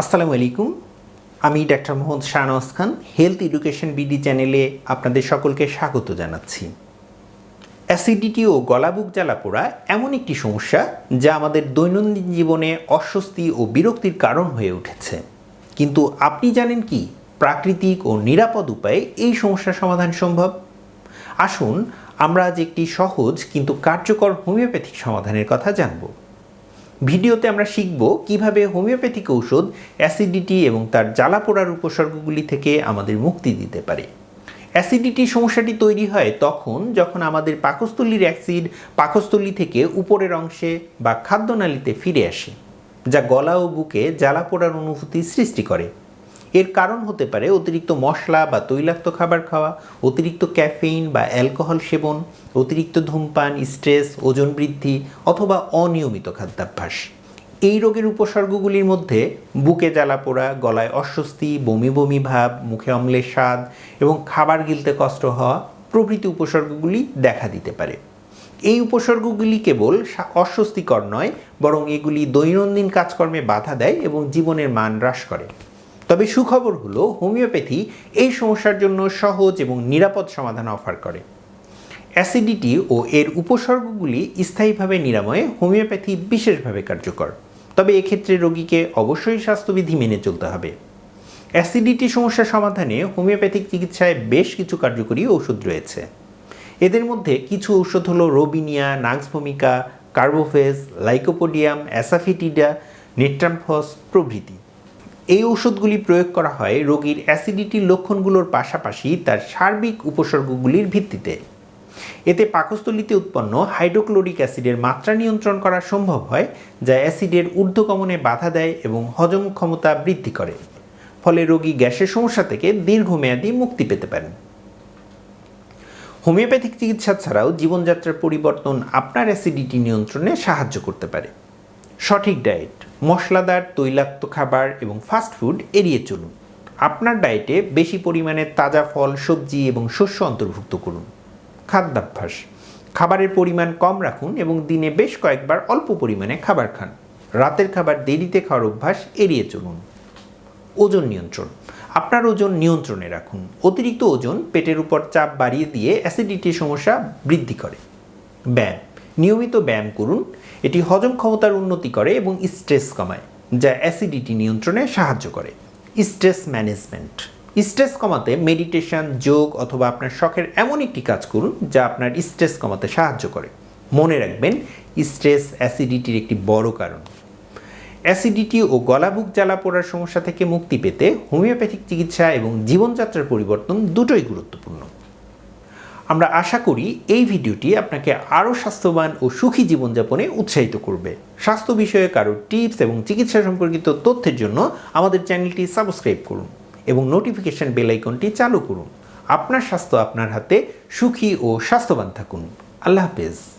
আসসালামু আলাইকুম। আমি doctor Mohammad Shahnawaz Khan health education BD চ্যানেলে আপনাদের সকলকে স্বাগত জানাচ্ছি। অ্যাসিডিটি ও গলাবুক জ্বালা পোড়া এমন একটি সমস্যা যা আমাদের দৈনন্দিন জীবনে অস্বস্তি ও বিরক্তির কারণ হয়ে উঠেছে। কিন্তু আপনি জানেন কি, প্রাকৃতিক ও নিরাপদ উপায়ে এই সমস্যার সমাধান সম্ভব? আসুন আমরা আজ একটি সহজ কিন্তু কার্যকর হোমিওপ্যাথিক সমাধানের কথা জানব। ভিডিওতে আমরা শিখব কীভাবে হোমিওপ্যাথিক ঔষধ, অ্যাসিডিটি এবং তার জ্বালা পোড়ার উপসর্গগুলি থেকে আমাদের মুক্তি দিতে পারে। অ্যাসিডিটি সমস্যাটি তৈরি হয় তখন যখন আমাদের পাকস্থলীর অ্যাসিড পাকস্থলী থেকে উপরের অংশে বা খাদ্যনালীতে ফিরে আসে, যা গলা ও বুকে জ্বালা পোড়ার অনুভূতি সৃষ্টি করে। এর কারণ হতে পারে অতিরিক্ত মশলা বা তৈলাক্ত খাবার খাওয়া, অতিরিক্ত ক্যাফেইন বা অ্যালকোহল সেবন, অতিরিক্ত ধূমপান, স্ট্রেস, ওজন বৃদ্ধি অথবা অনিয়মিত খাদ্যাভ্যাস। এই রোগের উপসর্গগুলির মধ্যে বুকে জ্বালা পোড়া, গলায় অস্বস্তি, বমি বমি ভাব, মুখে অম্লের স্বাদ এবং খাবার গিলতে কষ্ট হওয়া প্রভৃতি উপসর্গগুলি দেখা দিতে পারে। এই উপসর্গগুলি কেবল অস্বস্তিকর নয়, বরং এগুলি দৈনন্দিন কাজকর্মে বাধা দেয় এবং জীবনের মান হ্রাস করে। তবে সুখবর হলো, হোমিওপ্যাথি এই সমস্যার জন্য সহজ এবং নিরাপদ সমাধান অফার করে। অ্যাসিডিটি ও এর উপসর্গগুলি স্থায়ীভাবে নিরাময়ে হোমিওপ্যাথি বিশেষভাবে কার্যকর। তবে এক্ষেত্রে রোগীকে অবশ্যই স্বাস্থ্যবিধি মেনে চলতে হবে। অ্যাসিডিটি সমস্যা সমাধানে হোমিওপ্যাথিক চিকিৎসায় বেশ কিছু কার্যকরী ওষুধ রয়েছে। এদের মধ্যে কিছু ঔষধ হলো রোবিনিয়া নাক্স ভূমিকা কার্বোফেজ, লাইকোপোডিয়াম, অ্যাসাফিটিডা, নেট্রামফস প্রভৃতি। এই ওষুধগুলি প্রয়োগ করা হয় রোগীর অ্যাসিডিটির লক্ষণগুলোর পাশাপাশি তার সার্বিক উপসর্গগুলির ভিত্তিতে। এতে পাকস্থলীতে উৎপন্ন হাইড্রোক্লোরিক অ্যাসিডের মাত্রা নিয়ন্ত্রণ করা সম্ভব হয়, যা অ্যাসিডের ঊর্ধ্বগমনে বাধা দেয় এবং হজম ক্ষমতা বৃদ্ধি করে। ফলে রোগী গ্যাসের সমস্যা থেকে দীর্ঘমেয়াদী মুক্তি পেতে পারেন। হোমিওপ্যাথিক চিকিৎসা ছাড়াও জীবনযাত্রার পরিবর্তন আপনার অ্যাসিডিটি নিয়ন্ত্রণে সাহায্য করতে পারে। সঠিক ডায়েট। মশলাদার, তৈলাক্ত খাবার এবং ফাস্টফুড এড়িয়ে চলুন। আপনার ডায়েটে বেশি পরিমাণে তাজা ফল, সবজি এবং শস্য অন্তর্ভুক্ত করুন। খাদ্যাভ্যাস। খাবারের পরিমাণ কম রাখুন এবং দিনে বেশ কয়েকবার অল্প পরিমাণে খাবার খান। রাতের খাবার দেরিতে খাওয়ার অভ্যাস এড়িয়ে চলুন। ওজন নিয়ন্ত্রণ। আপনার ওজন নিয়ন্ত্রণে রাখুন। অতিরিক্ত ওজন পেটের উপর চাপ বাড়িয়ে দিয়ে অ্যাসিডিটির সমস্যা বৃদ্ধি করে। ব্যায়াম। নিয়মিত ব্যায়াম করুন। এটি হজম ক্ষমতার উন্নতি করে এবং স্ট্রেস কমায়, যা অ্যাসিডিটি নিয়ন্ত্রণে সাহায্য করে। স্ট্রেস ম্যানেজমেন্ট স্ট্রেস কমাতে মেডিটেশন যোগ অথবা আপনার শখের এমন একটি কাজ করুন, যা আপনার স্ট্রেস কমাতে সাহায্য করে। মনে রাখবেন স্ট্রেস অ্যাসিডিটির একটি বড় কারণ। অ্যাসিডিটি ও গলাবুক জ্বালা পোড়ার সমস্যা থেকে মুক্তি পেতে হোমিওপ্যাথিক চিকিৎসা এবং জীবনযাত্রার পরিবর্তন দুটোই গুরুত্বপূর্ণ। আমরা আশা করি এই ভিডিওটি আপনাকে আরও স্বাস্থ্যবান ও সুখী জীবনযাপনে উৎসাহিত করবে। স্বাস্থ্য বিষয়ে কারও টিপস এবং চিকিৎসা সম্পর্কিত তথ্যের জন্য আমাদের চ্যানেলটি সাবস্ক্রাইব করুন এবং নোটিফিকেশন বেল আইকনটি চালু করুন। আপনার স্বাস্থ্য আপনার হাতে সুখী ও স্বাস্থ্যবান থাকুন। আল্লাহ হাফেজ।